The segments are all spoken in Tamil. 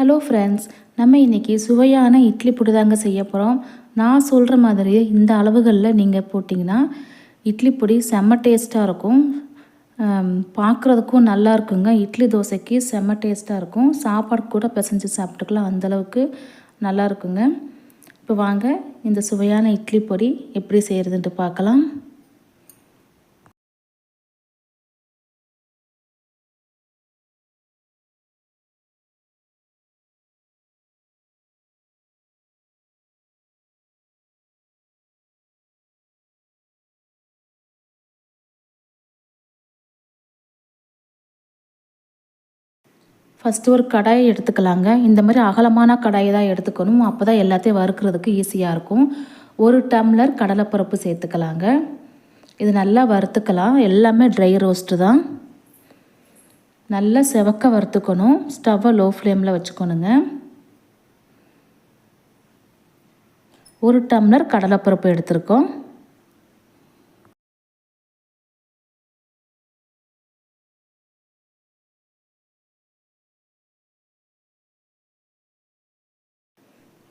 ஹலோ ஃப்ரெண்ட்ஸ் நம்ம இன்றைக்கி சுவையான இட்லி பொடி தாங்க செய்ய போகிறோம் நான் சொல்கிற மாதிரி இந்த அளவுகளில் நீங்கள் போட்டிங்கன்னா இட்லி பொடி செம்ம டேஸ்ட்டாக இருக்கும். பார்க்குறதுக்கும் நல்லா இருக்குங்க. இட்லி தோசைக்கு செம்ம டேஸ்ட்டாக இருக்கும். சாப்பாடு கூட பிசைஞ்சு சாப்பிட்டுக்கலாம். அந்தளவுக்கு நல்லா இருக்குங்க. இப்போ வாங்க இந்த சுவையான இட்லி பொடி எப்படி செய்கிறதுன்ட்டு பார்க்கலாம். ஃபஸ்ட்டு ஒரு கடாயை எடுத்துக்கலாங்க. இந்த மாதிரி அகலமான கடாயை தான் எடுத்துக்கணும். அப்போ தான் எல்லாத்தையும் வறுக்கிறதுக்கு ஈஸியாக இருக்கும். ஒரு டம்ளர் கடலைப்பருப்பு சேர்த்துக்கலாங்க. இது நல்லா வறுத்துக்கலாம். எல்லாமே ட்ரை ரோஸ்ட்டு தான். நல்லா செவக்க வறுத்துக்கணும். ஸ்டவ்வை லோ ஃப்ளேமில் வச்சுக்கணுங்க. ஒரு டம்ளர் கடலைப்பருப்பு எடுத்திருக்கோம்.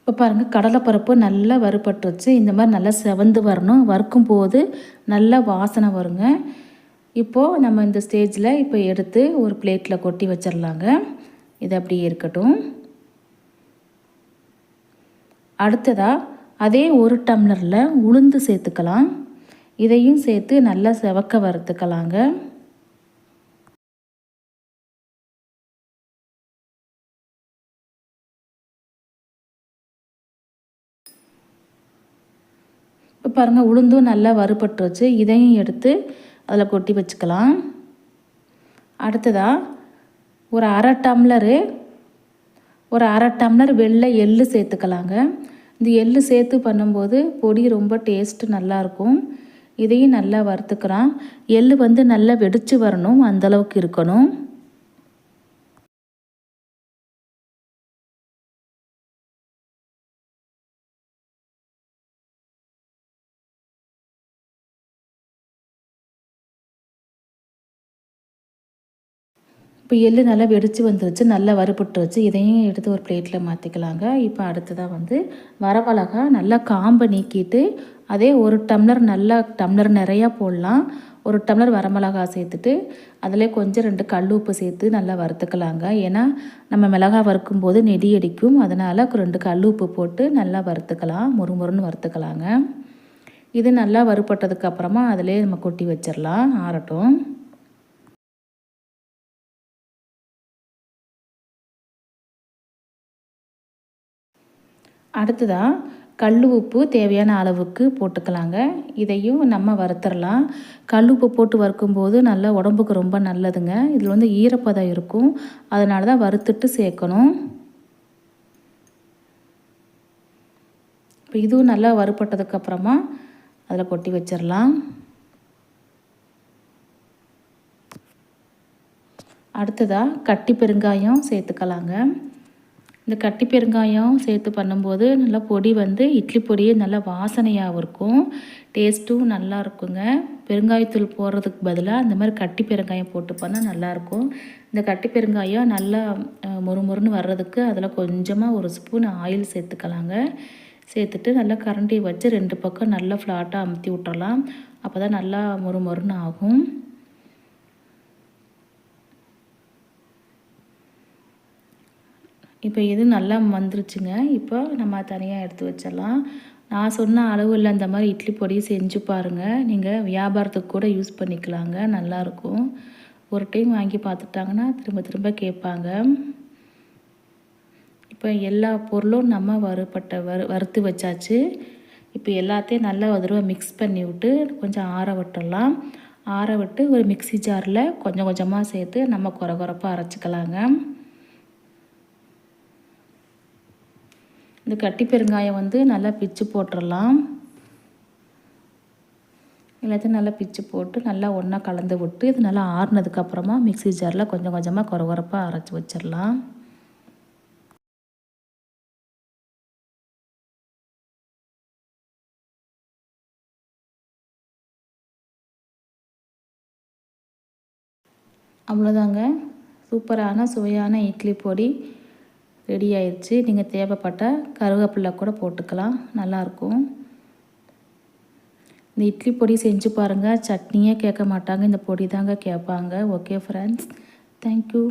இப்போ பாருங்கள் கடலைப்பருப்பு நல்லா வறுபட்டுருச்சு. இந்த மாதிரி நல்லா செவந்து வரணும். வறுக்கும் போது நல்லா வாசனை வருங்க. இப்போது நம்ம இந்த ஸ்டேஜில் இப்போ எடுத்து ஒரு பிளேட்டில் கொட்டி வச்சிடலாங்க இது அப்படியே இருக்கட்டும். அடுத்ததாக அதே ஒரு டம்ளரில் உளுந்து சேர்த்துக்கலாம். இதையும் சேர்த்து நல்லா செவக்க வறுத்துக்கலாங்க. இப்போ பாருங்கள் உளுந்தும் நல்லா வறுபட்டுருச்சு. இதையும் எடுத்து அதில் கொட்டி வச்சுக்கலாம். அடுத்ததாக ஒரு அரை டம்ளரு ஒரு அரை டம்ளர் வெள்ளை எள்ளு சேர்த்துக்கலாங்க. இந்த எள்ளு சேர்த்து பண்ணும்போது பொடி ரொம்ப டேஸ்ட்டு நல்லாயிருக்கும் இதையும் நல்லா வறுத்துக்கலாம். எள்ளு வந்து நல்லா வெடித்து வரணும் அந்தளவுக்கு இருக்கணும். இப்போ எள்ளு நல்லா வெடித்து வந்துருச்சு நல்லா வறுபட்டுருச்சு. இதையும் எடுத்து ஒரு பிளேட்டில் மாற்றிக்கலாங்க இப்போ அடுத்ததாக வந்து வரமிளகா நல்லா காம்பை நீக்கிட்டு அதே ஒரு டம்ளர் நல்லா டம்ளர் நிறையா போடலாம். ஒரு டம்ளர் வரமிளகா சேர்த்துட்டு அதில் கொஞ்சம் ரெண்டு கல் உப்பு சேர்த்து நல்லா வறுத்துக்கலாங்க. ஏன்னா நம்ம மிளகா வறுக்கும் போது நெடி அடிக்கும். அதனால் ரெண்டு கல் உப்பு போட்டு நல்லா வறுத்துக்கலாம். முறுமுறுன்னு வறுத்துக்கலாங்க. இது நல்லா வறுப்பட்டதுக்கு அப்புறமா அதிலே நம்ம கொட்டி வச்சிடலாம் ஆறட்டும். அடுத்ததாக கல் உப்பு தேவையான அளவுக்கு போட்டுக்கலாங்க. இதையும் நம்ம வறுத்துடலாம் கல் உப்பு போட்டு வறுக்கும்போது நல்லா உடம்புக்கு ரொம்ப நல்லதுங்க. இதில் வந்து ஈரப்பதம் இருக்கும். அதனால தான் வறுத்துட்டு சேர்க்கணும். இப்போ இதுவும் நல்லா வறுப்பட்டதுக்கப்புறமா அதில் கொட்டி வச்சிடலாம் அடுத்ததாக கட்டி பெருங்காயம் சேர்த்துக்கலாங்க. இந்த கட்டி பெருங்காயம் சேர்த்து பண்ணும்போது நல்லா பொடி வந்து இட்லி பொடியே நல்லா வாசனையாகவும் இருக்கும். டேஸ்ட்டும் நல்லா இருக்குங்க. பெருங்காயத்தூள் போடுறதுக்கு பதிலாக இந்த மாதிரி கட்டி பெருங்காயம் போட்டு பண்ணால் நல்லாயிருக்கும் இந்த கட்டி பெருங்காயம் நல்லா முறுமுறுன்னு வர்றதுக்கு அதில் கொஞ்சமாக ஒரு ஸ்பூன் ஆயில் சேர்த்துக்கலாங்க. சேர்த்துட்டு நல்லா கரண்டி வச்சு ரெண்டு பக்கம் நல்லா ஃப்ளாட்டாக அமுத்தி விட்டுறலாம். அப்போ தான் நல்லா முறுமுறுன்னு ஆகும். இப்போ இது நல்லா வந்துருச்சுங்க. இப்போ நம்ம தனியாக எடுத்து வச்சிடலாம். நான் சொன்ன அளவில் அந்த மாதிரி இட்லி பொடி செஞ்சு பாருங்கள் நீங்கள் வியாபாரத்துக்கு கூட யூஸ் பண்ணிக்கலாங்க. நல்லாயிருக்கும் ஒரு டைம் வாங்கி பார்த்துட்டாங்கன்னா திரும்ப திரும்ப கேட்பாங்க. இப்போ எல்லா பொருளும் நம்ம வறுப்பட்ட வறு வறுத்து வச்சாச்சு. இப்போ எல்லாத்தையும் நல்லா ஒரு தடவை மிக்ஸ் பண்ணி விட்டு கொஞ்சம் ஆற விட்டுடலாம். ஆற விட்டு ஒரு மிக்சி ஜாரில் கொஞ்சம் கொஞ்சமாக சேர்த்து நம்ம குறை குறைப்பாக அரைச்சிக்கலாங்க. இந்த கட்டி பெருங்காயம் வந்து நல்லா பிச்சு போட்டுடலாம் எல்லாத்தையும் நல்லா பிச்சு போட்டு நல்லா ஒன்றா கலந்து விட்டு இது நல்லா ஆறுனதுக்கப்புறமா மிக்சி ஜாரில் கொஞ்சம் கொஞ்சமாக குறகுறப்பாக அரைச்சி வச்சிடலாம். அவ்வளோதாங்க. சூப்பரான சுவையான இட்லி பொடி. ரெடி ஆயிடுச்சு நீங்கள் தேவைப்பட்டால் கருவேப்பிலை கூட போட்டுக்கலாம். நல்லாயிருக்கும். இந்த இட்லி பொடி செஞ்சு பாருங்கள் சட்னியே கேட்க மாட்டாங்க. இந்த பொடி தாங்க கேட்பாங்க. Okay friends thank you